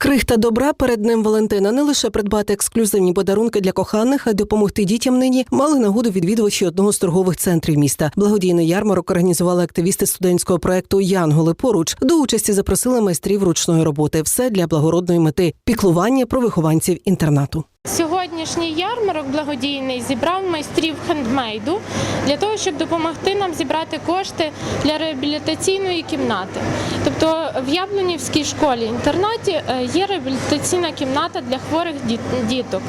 Крихта добра перед ним Валентина не лише придбати ексклюзивні подарунки для коханих, а й допомогти дітям нині мали нагоду відвідувачі одного з торгових центрів міста. Благодійний ярмарок організували активісти студентського проекту Янголи поруч. До участі запросили майстрів ручної роботи. Все для благородної мети піклування про вихованців інтернату. Сьогоднішній ярмарок благодійний зібрав майстрів хендмейду для того, щоб допомогти нам зібрати кошти для реабілітаційної кімнати. Тобто в Яблунівській школі інтернаті е, є реабілітаційна кімната для хворих діт- діток.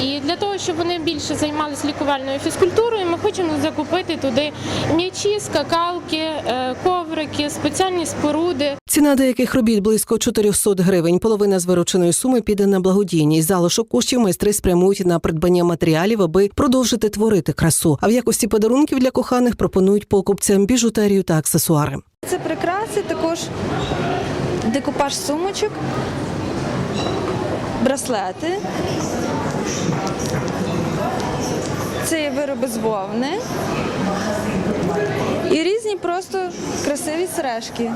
І для того, щоб вони більше займалися лікувальною фізкультурою, ми хочемо закупити туди м'ячі, скакалки, е, коврики, спеціальні споруди. Ціна деяких робіт близько 400 гривень. Половина з вирученої суми піде на благодійність. Залишок коштів майстри спрямують на придбання матеріалів, аби продовжити творити красу. А в якості подарунків для коханих пропонують покупцям біжутерію та аксесуари. Це прикраси, також декупаж сумочок, браслети. Це є вироби з вовни. І різні просто красиві сережки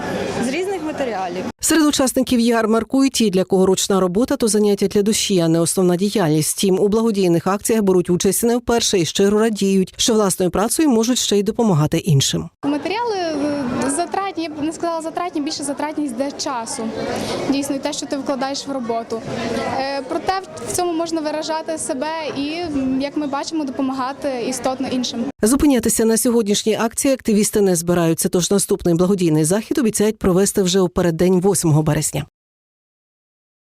з різних матеріалів. Серед учасників ярмарку і ті, для кого ручна робота, то заняття для душі, а не основна діяльність. Тім у благодійних акціях беруть участь не вперше і щиро радіють, що власною працею можуть ще й допомагати іншим. Матеріали е, затратні, я б не сказала затратні, більше затратність для часу. Дійсно, і те, що ти вкладаєш в роботу. Е, Проте в цьому можна виражати себе і, як ми бачимо, допомагати істотно іншим. Зупинятися на сьогоднішній акції активісти не збираються. Тож наступний благодійний захід обіцяють провести вже у переддень 8 березня.